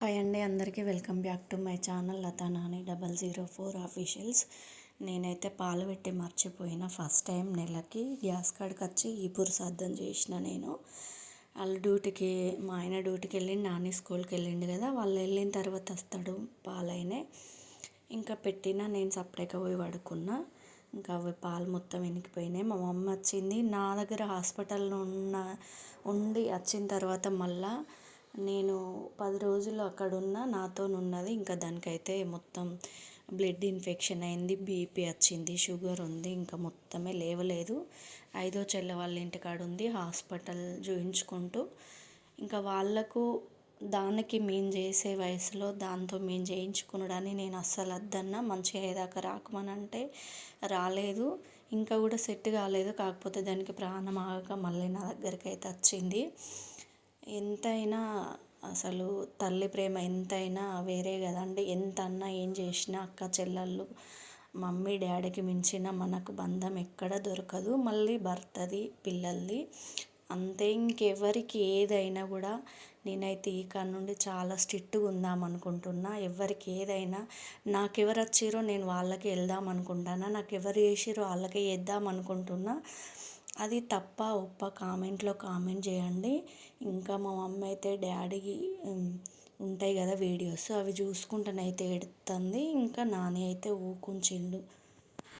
Hi అండి అందరికీ welcome back to my channel Latha Nani double zero four officials. నేనైతే పాలు పెట్టి మర్చిపోయిన ఫస్ట్ టైం నెలకి గ్యాస్ కాడికి వచ్చి ఈపూరు పురుసార్థం చేసిన నేను. వాళ్ళ డ్యూటీకి మా ఆయన డ్యూటీకి వెళ్ళి నాని స్కూల్కి వెళ్ళిండు కదా వాళ్ళు వెళ్ళిన తర్వాత వస్తాడు పాలైనే. ఇంకా పెట్టిన నేను సపరేట్గా పోయి పడుకున్నా. ఇంకా అవి పాలు మొత్తం వెనికిపోయినాయి మా మమ్మ వచ్చింది నా దగ్గర హాస్పిటల్లో ఉన్న ఉండి వచ్చిన తర్వాత మళ్ళీ నేను పది రోజులు అక్కడ ఉన్న నాతో ఉన్నది ఇంకా దానికైతే మొత్తం బ్లడ్ ఇన్ఫెక్షన్ అయింది బీపీ వచ్చింది షుగర్ ఉంది ఇంకా మొత్తమే లేవలేదు. ఐదో చెల్లె వాళ్ళ ఇంటికాడ ఉంది హాస్పిటల్ చూయించుకుంటూ. ఇంకా వాళ్ళకు దానికి మేము చేసే వయసులో దాంతో మేము చేయించుకునడాన్ని నేను అస్సలు వద్దన్నా. మంచిగా అయ్యేదాకా రాకమనంటే రాలేదు. ఇంకా కూడా సెట్ కాలేదు. కాకపోతే దానికి ప్రాణం ఆగక మళ్ళీ నా దగ్గరికి అయితే వచ్చింది. ఎంతైనా అసలు తల్లి ప్రేమ ఎంతైనా వేరే కదండి. ఎంత అన్నా ఏం చేసినా అక్క చెల్లెళ్ళు మమ్మీ డాడీకి మించిన మనకు బంధం ఎక్కడ దొరకదు. మళ్ళీ భర్తది పిల్లలది. అంతే ఇంకెవరికి ఏదైనా కూడా నేనైతే ఈ కాడ నుండి చాలా స్ట్రిక్ట్గా ఉందాం అనుకుంటున్నా. ఎవరికి ఏదైనా నాకెవరు వచ్చిరో నేను వాళ్ళకి వెళ్దాం అనుకుంటున్నా నాకు ఎవరు చేసిరో వాళ్ళకే చేద్దాం అనుకుంటున్నా. అది తప్ప ఒప్ప కామెంట్లో కామెంట్ చేయండి. ఇంకా మా మమ్మీ అయితే డాడీకి ఉంటాయి కదా వీడియోస్ అవి చూసుకుంటానైతే ఎడుతుంది. ఇంకా నాని అయితే ఊకుంచిండు.